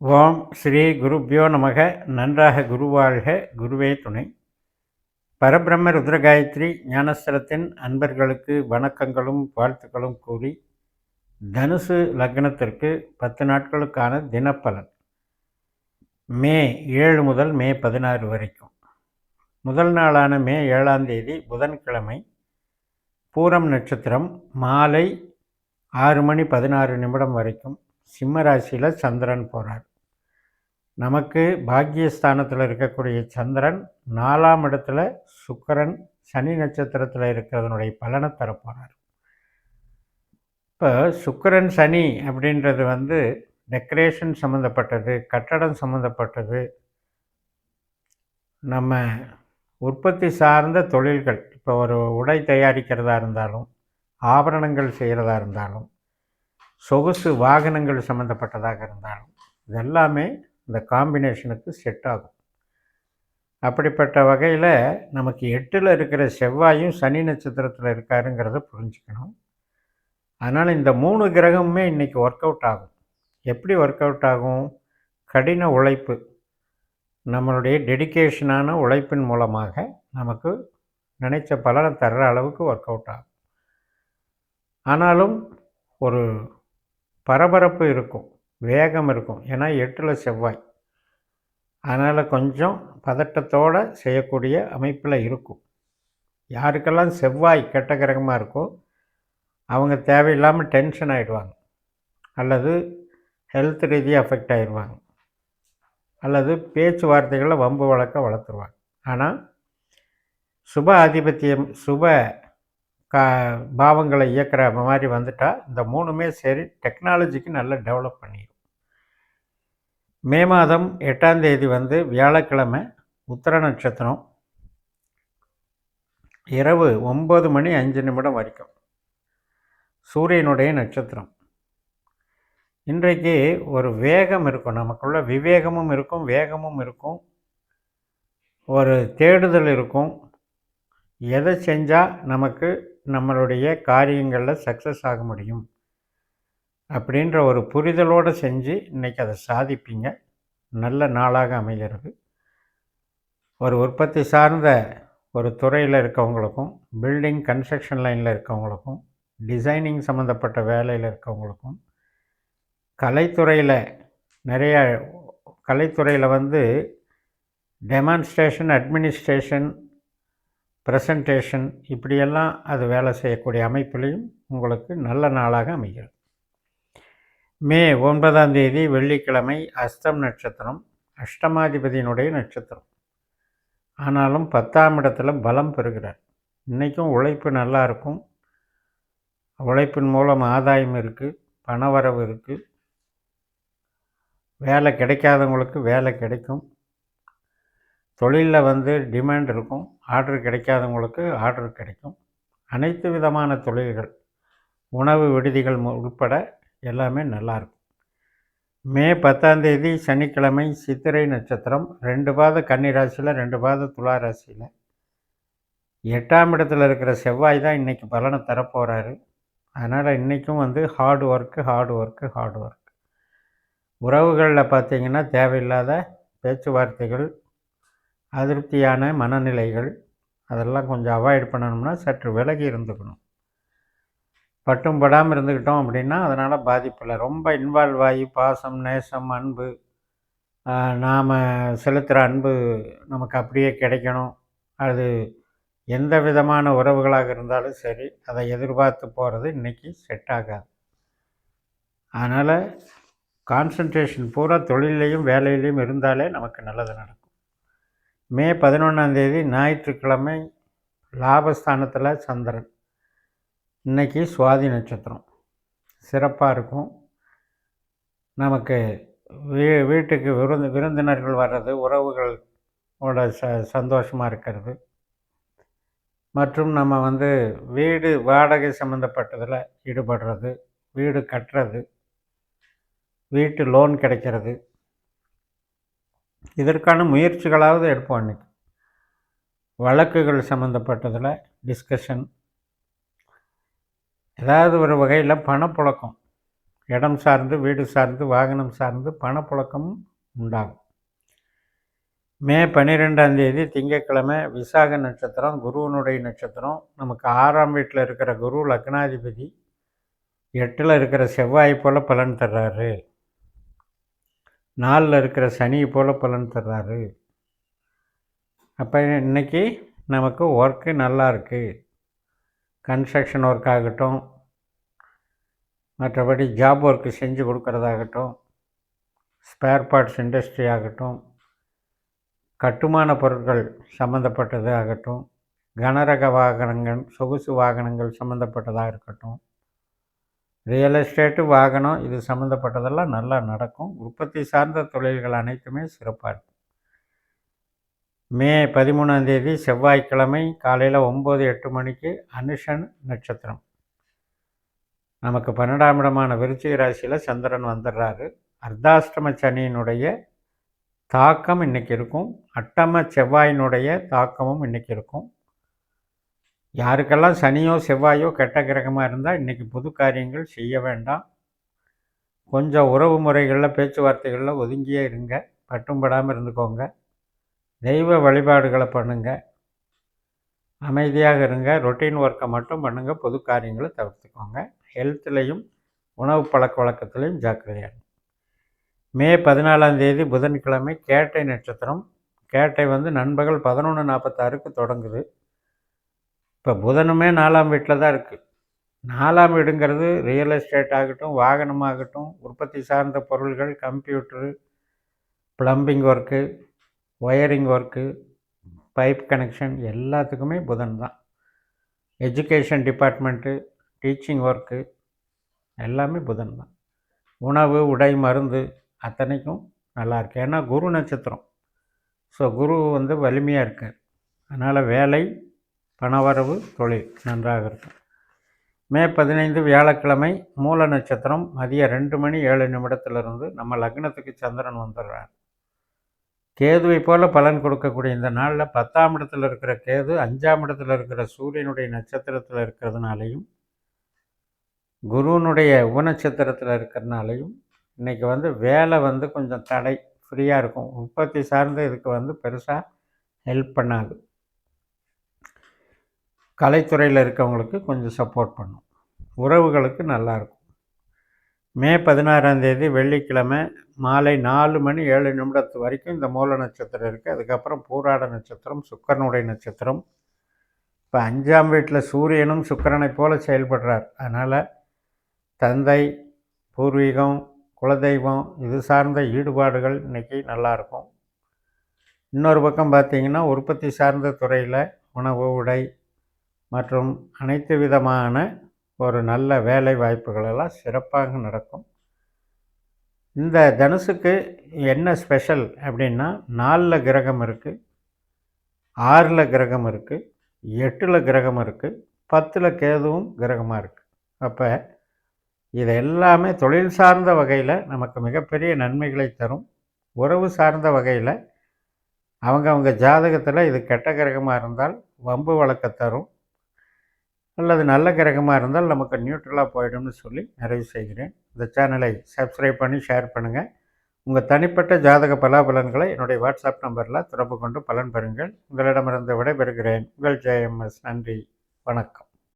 ஓம் ஸ்ரீ குருப்பியோ நமக. நன்றாக குருவாழ்க. குருவே துணை. பரபிரம்ம ருத்ரகாயத்ரி ஞானஸ்தலத்தின் அன்பர்களுக்கு வணக்கங்களும் வாழ்த்துக்களும் கூறி தனுசு லக்னத்திற்கு பத்து நாட்களுக்கான தினப்பலன். மே ஏழு முதல் மே பதினாறு வரைக்கும். முதல் நாளான மே ஏழாம் தேதி புதன்கிழமை பூரம் நட்சத்திரம் மாலை ஆறு மணி பதினாறு நிமிடம் வரைக்கும். சிம்ம ராசியில் சந்திரன் போகிறார் நமக்கு பாக்கியஸ்தானத்தில் இருக்கக்கூடிய சந்திரன் நாலாம் இடத்துல சுக்கரன் சனி நட்சத்திரத்தில் இருக்கிறதனுடைய பலனை தரப்போகிறார் இப்போ சுக்கரன் சனி அப்படின்றது வந்து டெக்கரேஷன் சம்மந்தப்பட்டது கட்டடம் சம்மந்தப்பட்டது நம்ம உற்பத்தி சார்ந்த தொழில்கள் இப்போ ஒரு உடை தயாரிக்கிறதா இருந்தாலும் ஆபரணங்கள் செய்கிறதா இருந்தாலும் சொகுசு வாகனங்கள் சம்மந்தப்பட்டதாக இருந்தாலும் இதெல்லாமே இந்த காம்பினேஷனுக்கு செட் ஆகும். அப்படிப்பட்ட வகையில் நமக்கு எட்டில் இருக்கிற செவ்வாயும் சனி நட்சத்திரத்தில் இருக்காருங்கிறத புரிஞ்சுக்கணும். அதனால் இந்த மூணு கிரகமுமே இன்றைக்கி ஒர்க் அவுட் ஆகும். எப்படி ஒர்க் அவுட் ஆகும்? கடின உழைப்பு. நம்மளுடைய டெடிக்கேஷனான உழைப்பின் மூலமாக நமக்கு நினைச்ச பலனை தர்ற அளவுக்கு ஒர்க் அவுட் ஆகும். ஆனாலும் ஒரு பரபரப்பு இருக்கும். வேகம் இருக்கும். ஏன்னா எட்டில் செவ்வாய். அதனால் கொஞ்சம் பதட்டத்தோடு செய்யக்கூடிய அமைப்பில் இருக்கும். யாருக்கெல்லாம் செவ்வாய் கெட்ட கிரகமாக இருக்கோ அவங்க தேவையில்லாமல் டென்ஷன் ஆகிடுவாங்க அல்லது ஹெல்த் ரீதியாக அஃபெக்ட் ஆகிடுவாங்க அல்லது பேச்சுவார்த்தைகளை வம்பு வழக்க வளர்த்துருவாங்க. ஆனால் சுப ஆதிபத்தியம் சுப கா பாவங்களை இயக்கிற மாதிரி வந்துட்டால் இந்த மூணுமே சரி டெக்னாலஜிக்கு நல்லா டெவலப் பண்ணிடும் மே மாதம் எட்டாம் தேதி வந்து வியாழக்கிழமை உத்தர நட்சத்திரம். இரவு ஒம்பது மணி அஞ்சு நிமிடம் வரைக்கும். சூரியனுடைய நட்சத்திரம். இன்றைக்கு ஒரு வேகம் இருக்கும். நமக்குள்ள விவேகமும் இருக்கும் வேகமும் இருக்கும். ஒரு தேடுதல் இருக்கும். எதை செஞ்சால் நமக்கு நம்மளுடைய காரியங்களில் சக்ஸஸ் ஆக முடியும்? அப்படின்ற ஒரு புரிதலோடு செஞ்சு இன்றைக்கி அதை சாதிப்பீங்க. நல்ல நாளாக அமைகிறது. ஒரு உற்பத்தி சார்ந்த ஒரு துறையில் இருக்கவங்களுக்கும் பில்டிங் கன்ஸ்ட்ரக்ஷன் லைனில் இருக்கவங்களுக்கும் டிசைனிங் சம்மந்தப்பட்ட வேலையில் இருக்கவங்களுக்கும் கலைத்துறையில் நிறைய கலைத்துறையில் வந்து டெமான்ஸ்ட்ரேஷன் அட்மினிஸ்ட்ரேஷன் ப்ரெசன்டேஷன் இப்படியெல்லாம் அது வேலை செய்யக்கூடிய அமைப்புலேயும் உங்களுக்கு நல்ல நாளாக அமைகிறது. மே ஒன்பதாம் தேதி வெள்ளிக்கிழமை அஸ்தம் நட்சத்திரம் அஷ்டமாதிபதியினுடைய நட்சத்திரம். ஆனாலும் பத்தாம் இடத்துல பலம் பெறுகிறார். இன்றைக்கும் உழைப்பு நல்லா இருக்கும். உழைப்பின் மூலம் ஆதாயம் இருக்குது பணவரவு இருக்குது வேலை கிடைக்காதவங்களுக்கு வேலை கிடைக்கும். தொழிலில் வந்து டிமாண்ட் இருக்கும். ஆர்டர் கிடைக்காதவங்களுக்கு ஆர்டர் கிடைக்கும். அனைத்து விதமான தொழில்கள் உணவு விடுதிகள் உட்பட எல்லாமே நல்லாயிருக்கும் மே பத்தாந்தேதி சனிக்கிழமை சித்திரை நட்சத்திரம் ரெண்டு பாத கன்னிராசியில் ரெண்டு பாத துலா ராசியில். எட்டாம் இடத்துல இருக்கிற செவ்வாய் தான் இன்றைக்கி பலனை தரப்போகிறாரு அதனால் இன்றைக்கும் வந்து hard work hard work hard work உறவுகளில் பார்த்திங்கன்னா தேவையில்லாத பேச்சுவார்த்தைகள் அதிருப்தியான மனநிலைகள் அதெல்லாம் கொஞ்சம் அவாய்ட் பண்ணணும்னா சற்று விலகி இருந்துக்கணும். பட்டும் படாமல் இருந்துக்கிட்டோம் அப்படின்னா அதனால் பாதிப்பில்லை ரொம்ப இன்வால்வ் ஆகி பாசம் நேசம் அன்பு நாம் செலுத்துகிற அன்பு நமக்கு அப்படியே கிடைக்கணும். அது எந்த விதமான உறவுகளாக இருந்தாலும் சரி அதை எதிர்பார்த்து போகிறது இன்றைக்கி செட் ஆகாது. அதனால் கான்சன்ட்ரேஷன் பூரா தொழிலையும் வேலையிலையும் இருந்தாலே நமக்கு நல்லது நடக்கும். மே பதினொன்றாந்தேதி ஞாயிற்றுக்கிழமை லாபஸ்தானத்தில் சந்திரன். இன்றைக்கி சுவாதி நட்சத்திரம். சிறப்பாக இருக்கும். நமக்கு வீ வீட்டுக்கு விருந்து விருந்தினர்கள் வர்றது உறவுகளோட ச சந்தோஷமாக இருக்கிறது. மற்றும் நம்ம வந்து வீடு வாடகை சம்மந்தப்பட்டதில் ஈடுபடுறது வீடு கட்டுறது வீட்டு லோன் கிடைக்கிறது. இதற்கான முயற்சிகளாவது எடுப்போம் அன்றைக்கி வழக்குகள் சம்மந்தப்பட்டதில் டிஸ்கஷன் ஏதாவது ஒரு வகையில் பணப்புழக்கம். இடம் சார்ந்து வீடு சார்ந்து வாகனம் சார்ந்து பணப்புழக்கமும் உண்டாகும். மே பன்னிரெண்டாம் தேதி திங்கட்கிழமை விசாக நட்சத்திரம் குருவனுடைய நட்சத்திரம். நமக்கு ஆறாம் வீட்டில் இருக்கிற குரு லக்னாதிபதி. எட்டில் இருக்கிற செவ்வாய் போல் பலன் தர்றாரு. நாலில் இருக்கிற சனி போல் பலன் தர்றாரு. அப்போ இன்றைக்கி நமக்கு ஒர்க்கு நல்லா இருக்குது கன்ஸ்ட்ரக்ஷன் ஒர்க் ஆகட்டும் மற்றபடி ஜாப் ஒர்க்கு செஞ்சு கொடுக்குறதாகட்டும் ஸ்பேர் பார்ட்ஸ் இண்டஸ்ட்ரி ஆகட்டும் கட்டுமான பொருட்கள் சம்மந்தப்பட்டது ஆகட்டும் கனரக வாகனங்கள் சொகுசு வாகனங்கள் சம்மந்தப்பட்டதாக இருக்கட்டும் ரியல் எஸ்டேட்டு வாகனம் இது சம்மந்தப்பட்டதெல்லாம் நல்லா நடக்கும். உற்பத்தி சார்ந்த தொழில்கள் அனைத்துமே சிறப்பாக இருக்கும். மே பதிமூணாந்தேதி செவ்வாய்க்கிழமை காலையில் ஒம்பது எட்டு மணிக்கு அனுஷன் நட்சத்திரம். நமக்கு பன்னெண்டாம் இடமான விருச்சிக ராசியில் சந்திரன் வந்துடுறாரு அர்த்தாஷ்டம சனியினுடைய தாக்கம் இன்றைக்கி இருக்கும். அட்டம செவ்வாயினுடைய தாக்கமும் இன்றைக்கி இருக்கும். யாருக்கெல்லாம் சனியோ செவ்வாயோ கெட்ட கிரகமாக இருந்தால் இன்றைக்கி புது காரியங்கள் செய்ய வேண்டாம். கொஞ்சம் உறவு முறைகளில் பேச்சுவார்த்தைகளில் ஒதுங்கியே இருங்க. பட்டும்படாமல் இருந்துக்கோங்க. தெய்வ வழிபாடுகளை பண்ணுங்கள் அமைதியாக இருங்க. ரொட்டீன் ஒர்க்கை மட்டும் பண்ணுங்கள் பொது காரியங்களை தவிர்த்துக்கோங்க. ஹெல்த்துலேயும் உணவு பழக்க வழக்கத்துலேயும் ஜாக்கிரதையாக மே பதினாலாம் தேதி புதன்கிழமை கேட்டை நட்சத்திரம். கேட்டை வந்து நண்பகல் பதினொன்று நாற்பத்தாறுக்கு தொடங்குது. இப்போ புதனுமே நாலாம் வீட்டில் தான் இருக்குது நாலாம் வீடுங்கிறது ரியல் எஸ்டேட் ஆகட்டும் வாகனமாகட்டும் உற்பத்தி சார்ந்த பொருள்கள் computer plumbing work wiring work pipe connection எல்லாத்துக்குமே புதன் தான். எஜுகேஷன் டிபார்ட்மெண்ட்டு டீச்சிங் ஒர்க்கு எல்லாமே புதன் தான். உணவு உடை மருந்து அத்தனைக்கும் நல்லாயிருக்கு ஏன்னா குரு நட்சத்திரம். ஸோ குரு வந்து வலிமையாக இருக்குது அதனால் வேலை பணவரவு தொழில் நன்றாக இருக்கும். மே பதினைந்து வியாழக்கிழமை மூல நட்சத்திரம். மதியம் ரெண்டு மணி ஏழு நிமிடத்திலிருந்து நம்ம லக்னத்துக்கு சந்திரன் வந்துடுறார். கேதுவை போல் பலன் கொடுக்கக்கூடிய இந்த நாளில் பத்தாம் இடத்துல இருக்கிற கேது அஞ்சாம் இடத்துல இருக்கிற சூரியனுடைய நட்சத்திரத்தில் இருக்கிறதுனாலையும் குருவனுடைய உபநட்சத்திரத்தில் இருக்கிறதுனாலையும் இன்றைக்கி வந்து வேலை வந்து கொஞ்சம் தடை ஃப்ரீயாக இருக்கும். உற்பத்தி சார்ந்த இதுக்கு வந்து பெருசாக ஹெல்ப் பண்ணாது. கலைத்துறையில் இருக்கவங்களுக்கு கொஞ்சம் சப்போர்ட் பண்ணும். உறவுகளுக்கு நல்லாயிருக்கும் மே பதினாறாம் தேதி வெள்ளிக்கிழமை மாலை நாலு மணி ஏழு நிமிடத்து வரைக்கும் இந்த மூல நட்சத்திரம் இருக்குது அதுக்கப்புறம் பூராட நட்சத்திரம் சுக்கரனுடைய நட்சத்திரம். இப்போ அஞ்சாம் வீட்டில் சூரியனும் சுக்கரனை போல செயல்படுறார். அதனால் தந்தை பூர்வீகம் குலதெய்வம் இது சார்ந்த ஈடுபாடுகள் இன்றைக்கி நல்லாயிருக்கும் இன்னொரு பக்கம் பார்த்திங்கன்னா உற்பத்தி சார்ந்த துறையில் உணவு உடை மற்றும் அனைத்து விதமான ஒரு நல்ல வேலை வாய்ப்புகளெல்லாம் சிறப்பாக நடக்கும். இந்த தனுசுக்கு என்ன ஸ்பெஷல் அப்படின்னா நாலில் கிரகம் இருக்குது ஆறில் கிரகம் இருக்குது எட்டில் கிரகம் இருக்குது பத்தில் கேதுவும் கிரகமாக இருக்குது அப்போ இது எல்லாமே தொழில் சார்ந்த வகையில் நமக்கு மிகப்பெரிய நன்மைகளை தரும். உறவு சார்ந்த வகையில் அவங்க அவங்க ஜாதகத்தில் இது கெட்ட கிரகமாக இருந்தால் வம்பு வழக்க தரும். அல்லது நல்ல கிரகமாக இருந்தால் நமக்கு நியூட்ரலாக போயிடும்னு சொல்லி நிறைவு செய்கிறேன். இந்த சேனலை சப்ஸ்கிரைப் பண்ணி ஷேர் பண்ணுங்கள் உங்கள் தனிப்பட்ட ஜாதக பலாபலன்களை என்னுடைய வாட்ஸ்அப் நம்பரில் தொடர்பு கொண்டு பலன் பெறுங்கள். உங்களிடமிருந்து விடைபெறுகிறேன். உங்கள் ஜேஎம்எஸ் நன்றி. வணக்கம்.